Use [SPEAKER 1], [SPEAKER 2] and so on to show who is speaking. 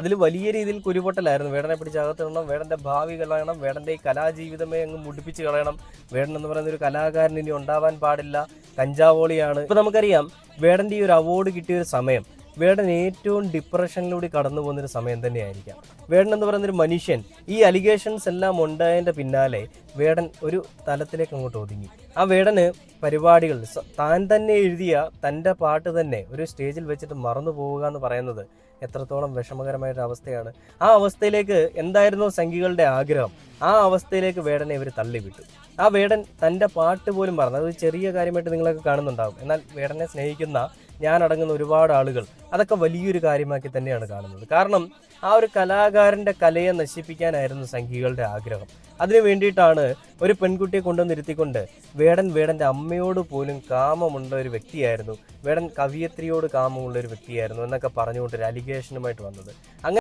[SPEAKER 1] അതിൽ വലിയ രീതിയിൽ കുരുപൊട്ടലായിരുന്നു. വേടനെ പിടിച്ച് അകത്തിടണം വേടന്റെ ഭാവി കളയണം വേടന്റെ ഈ കലാജീവിതമേ അങ്ങ് മുടിപ്പിച്ച് കളയണം. വേടൻ എന്ന് പറയുന്ന ഒരു കലാകാരൻ ഇനി ഉണ്ടാവാൻ പാടില്ല. കഞ്ചാവോളിയാണ്. ഇപ്പം നമുക്കറിയാം വേടന്റെ ഈ ഒരു അവാർഡ് കിട്ടിയ ഒരു സമയം. വേടൻ ഏറ്റവും ഡിപ്രഷനിലൂടെ കടന്നു പോകുന്ന ഒരു സമയം തന്നെയായിരിക്കാം. വേടൻ എന്ന് പറയുന്ന ഒരു മനുഷ്യൻ ഈ അലിഗേഷൻസ് എല്ലാം ഉണ്ടായതിന്റെ പിന്നാലെ വേടൻ ഒരു തലത്തിലേക്ക് അങ്ങോട്ട് ഒതുങ്ങി. ആ വേടന് പരിപാടികൾ താൻ തന്നെ എഴുതിയ തന്റെ പാട്ട് തന്നെ ഒരു സ്റ്റേജിൽ വെച്ചിട്ട് മറന്നു പോവുക എന്ന് പറയുന്നത് എത്രത്തോളം വിഷമകരമായൊരു അവസ്ഥയാണ് ആ അവസ്ഥയിലേക്ക് എന്തായിരുന്നു സംഘികളുടെ ആഗ്രഹം? ആ അവസ്ഥയിലേക്ക് വേടനെ ഇവർ തള്ളിവിട്ടു. ആ വേടൻ തന്റെ പാട്ട് പോലും പറഞ്ഞു അത് ചെറിയ കാര്യമായിട്ട് നിങ്ങളൊക്കെ കാണുന്നുണ്ടാകും എന്നാൽ വേടനെ സ്നേഹിക്കുന്ന ഞാൻ അടങ്ങുന്ന ഒരുപാട് ആളുകൾ അതൊക്കെ വലിയൊരു കാര്യമാക്കി തന്നെയാണ് കാണുന്നത്. കാരണം ആ ഒരു കലാകാരന്റെ കലയെ നശിപ്പിക്കാനായിരുന്നു സംഘികളുടെ ആഗ്രഹം. അതിനു വേണ്ടിയിട്ടാണ് ഒരു പെൺകുട്ടിയെ കൊണ്ടുവന്നിരുത്തിക്കൊണ്ട് വേടൻ വേടന്റെ അമ്മയോട് പോലും കാമമുള്ള ഒരു വ്യക്തിയായിരുന്നു. വേടൻ കവിയത്രിയോട് കാമമുള്ള ഒരു വ്യക്തിയായിരുന്നു എന്നൊക്കെ പറഞ്ഞുകൊണ്ട് ഒരു അലിഗേഷനുമായിട്ട് വന്നത്. അങ്ങനെ